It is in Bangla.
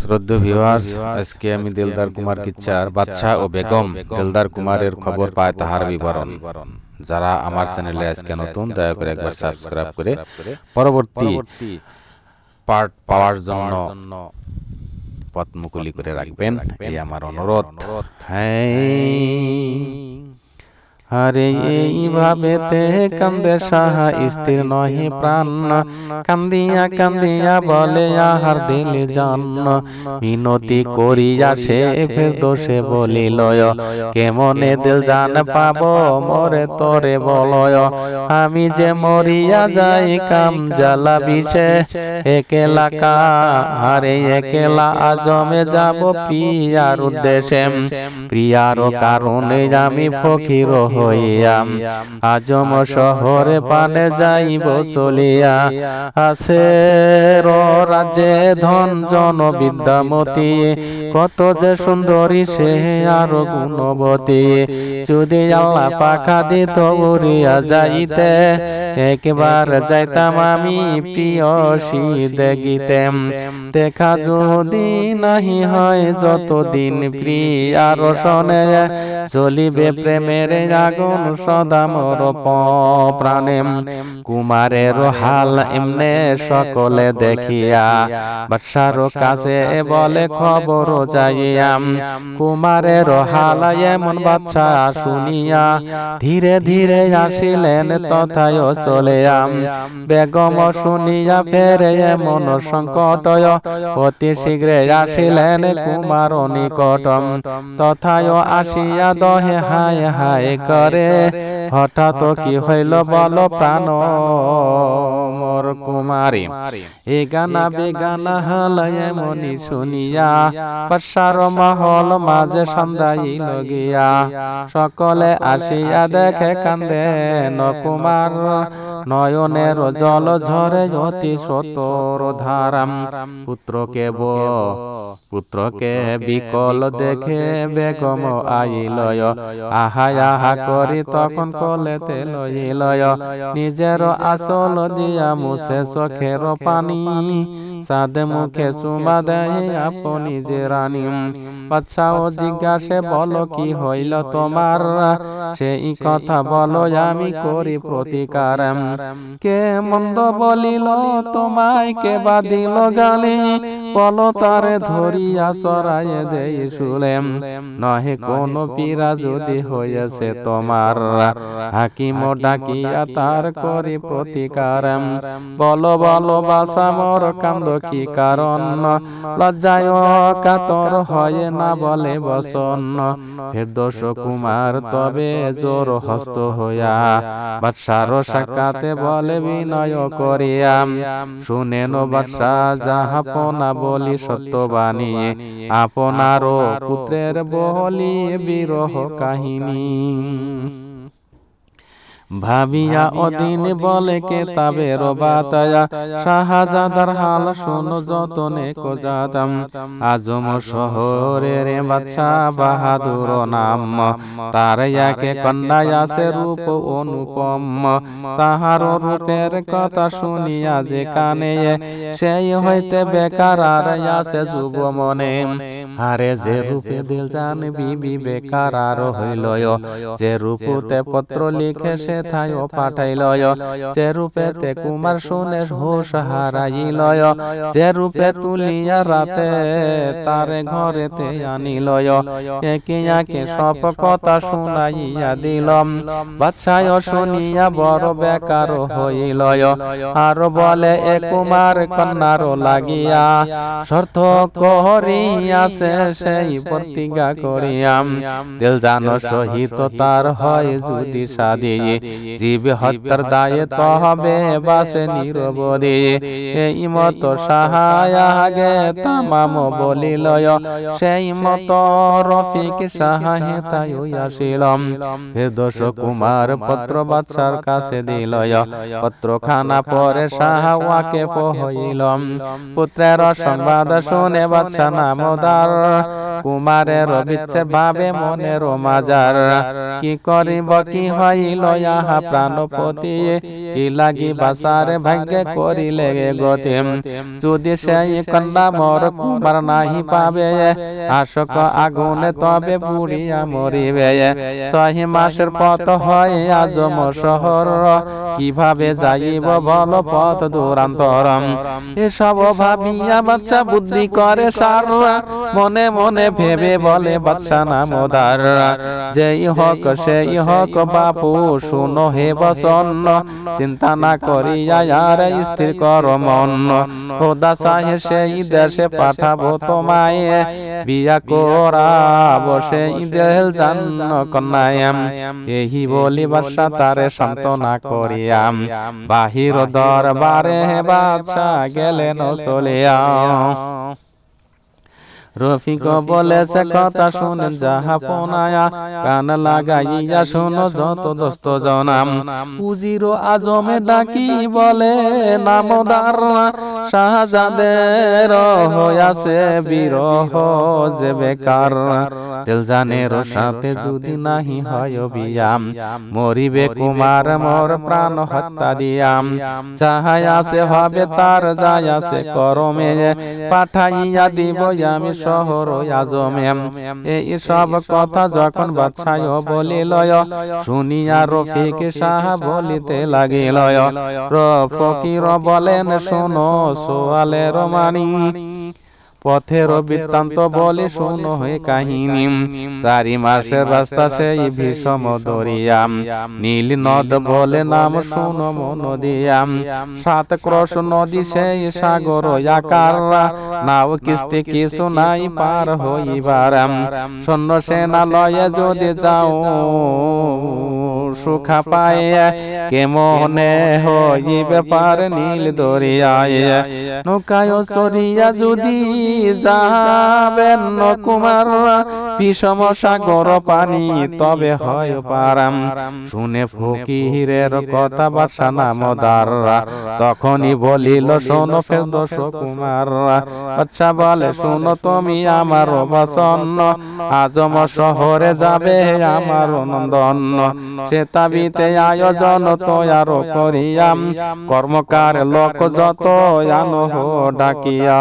শ্রদ্ধ ভিউয়ার্স আজকে আমি দিলদার কুমার কিচ্চার বাচ্চা ও বেগম দিলদার কুমারের খবর পায় তাহার বিবরণ। যারা আমার চ্যানেলে আজকে নতুন দয়া করে একবার সাবস্ক্রাইব করে পরবর্তী পার্ট পাওয়ার জন্য পথ মুকুলি করে রাখবেন। এই আমার অনুরোধ। হ্যাঁ আরে এইভাবে তে কান্দে সাহা স্থির নহে প্রাণ। কান্দিয়া কান্দিয়া বলে আহার দিলে জান। মিনতি করিয়া সে ফের দোষে বলিলয় কেমনে দিল জান পাব? মরে তরে বলয় আমি যে মরিয়া যাই কাম জ্বালা বিষে একেলা কা আরে একেলা আজমে যাব প্রিয়ার উদ্দেশ্যে। প্রিয়ার কারণে আমি ফকির হইয়াম। আজম শহরে পানে যাইব চলিয়া। আছে রাজে ধন জন বিদ্যামতী কত যে সুন্দরী সে আর গুণবতী। যদি আল্লাহ পাখা দিত উড়িয়া যাইতে একবার যাইতাম আমি প্রিয়সী দেখিতেম দেখা যদি নাহি হয় যতদিন প্রিয়ার সনে চলিবে প্রেমের আগুন সদা মোর প্রাণে কুমারের হাল এমনে সকলে দেখিয়া বাদশার কাছে বলে খবর যাইয়াম। কুমারের হাল এমন বাচ্চা শুনিয়া ধীরে ধীরে আসিলেন তথায় চলেয়াম। বেগম শুনিয়া ফেরে এমন সংকট অতি শীঘ্রে আসিলেন কুমার নিকটম। তথায় আসিয়া দহে হায় হায় করে। হঠাৎ কি হইল বল প্রাণ? মোর কুমারী। এ গানা বেগানা হলয়ে মনি শুনিয়া, পাশার মহল মাঝে সন্ধ্যাই লগিয়া। সকলে আসিয়া দেখে কান্দে কুমার নয়নের জল ঝরে অতি সতর ধারাম। পুত্রকে ব, পুত্রকে বিকল দেখে বেগম আইলয়। আহা আহা করি তখন কলেতে লইলয়। নিজের আসল দিয়া মুছে চোখের পানি। চাঁদ মুখে চুমা দেয় আপনি যে রানী। ও জিজ্ঞাসে বলো কি হইল তোমার? সেই কথা বলো আমি করি প্রতিকার। কে মন্দ বলিল? তোমায় কে বাদিল গালি বলো তারে ধরিয়া সরাইয়ে দেই শুলেম নহে কোন পীরা যদি হয়েছে তোমার। হাকিম ডাকিয়া তার করি প্রতিকার বলো বলো বাসা মোর কান্দ কি কারণ? লজ্জায় কাতর হয় না বলে বসন ফেরদোষ কুমার, তবে জোর হস্ত হইয়া বাদশার সাক্ষাতে বলে বিনয় করিয়া, শুনেন বাদশা যাহাপনা বলি সত্যবাণী আপনারও পুত্রের বলি বিরহ কাহিনী। ভাবিয়া অদিন বলে কে তাবের বাতায়া শাহজাদার হাল শোনো যতনে কোজাদাম। আজম শহরের বাচ্চা বাহাদুর নাম। তার একে কন্যা আছে রূপ অনুপম। তাহার রূপের কথা শুনিয়া যে কানে সেই হইতে বেকার আর আছে যুব মনে আরে যে রূপে দিল জান বিবি বেকার আর হইল যে রূপতে পত্র লিখে সে থায় পাঠাইল যে রূপে তে কুমার শুনে হুশ হারাইল যে রূপে তুলিয়া রাতে তারে ঘরেতে আনিল একে একে সব কথা শুনাইয়া দিলম। বাচ্চায় শুনিয়া বড় বেকার হইল আর বলে এ কুমার কন্যার লাগিয়া শর্ত করিয়াছে সেই প্রতিজ্ঞা করিয়াম। দিল জানো সহিত তার হয় যদি সাদি জীব হত্যার দায়ে তহবে বাসে নিরবদে এই মত সাহায় আগে তামাম বলিলয়। সেই মত রফিক সাহাহে তাই আসিলম। দোষ কুমার পত্র বাদশার কাছে দিলয়। পত্র খানা পরে সাহা ওয়াকে হইলম পুত্রের সংবাদ শুনে বাদশা নামদার কুমারের বিচ্ছেদ ভাবে মনের মাজার। কি করিব কি হইল ইহা প্রাণপতি। কি লাগি বাসার ভাগ্যে করিলে গতি যদি সেই কন্যা মোর কুমার নাহি পাবে আশক আগুনে তবে পুড়িয়া মরিবে। ছয় মাসের পথ হয় আজম শহর। কীভাবে যাইব বল পথ দূরান্তরম। এসব ভাবিয়া বাচ্চা বুদ্ধি করে সার মনে মনে ভেবে বলে বাচ্চা নামদার যেই হক, সেই হক, বাপু, শুনো হে বসন্ন। চিন্তা না করিয়া আর স্থির কর মন। খোদা সাহে সেই দেশে পাঠাবো তোমায়। বিয়া করাবো সেই দেল জান্ন কন্যায়াম এই বলি, বাদশা, তারে সান্ত্বনা করিয়াম। বাহির দরবারে বাদশা গেলেন চলিয়া রফিক বলেছে কথা শুনেন যাহা পোনায়া কান লাগাইয়া শোনো যত দোস্ত জনাম। পুজির আজমে ডাকি বলে নামদার শাহজাদের হইয়াছে বিরহ যে বেকার। তেল জানের সাথে যদি নাহি হয় বিয়াম মরিবে কুমার মোর প্রাণ হত্যা দিয়াম যাহাই আছে হবে তার যায় আছে করমে, পাঠাইয়া দিব আমি শহর আজমে। এই সব কথা যখন বাদশাহ বলিল, শুনিয়া রফিক শাহ বলিতে লাগিল ফকির বলেন, শোনো সোয়ালের মানি পথের বৃত্তান্ত বলে শুনো হয়ে কাহিনী। চারি মাসের রাস্তা সেই ভীষম দরিয়াম নীল নদ বলে নাম শুনো মন দিয়াম সাত ক্রশ নদী সেই সাগর আকার নাও কিস্তি কিছু নাই পার হইবার। সৈন্য সেনালয়ে যদি যাও। সুখা নীল দরিয়ায়? নৌকায় সরিয়া যদি যাবেন বিষম সাগর পানি, তবে হয় পারাম। শুনে ফকিরের কথা বাসা নামদার তখনই বলিল, শোনো ফের দোষ কুমার আচ্ছা বলে, শোনো তুমি আমার বাসন্ন। আজম শহরে যাবে আমার নন্দন। সে তাবিতে আয়োজন তৈয়ার করিয়াম। কর্মকার লোক যত আনহ ডাকিয়া।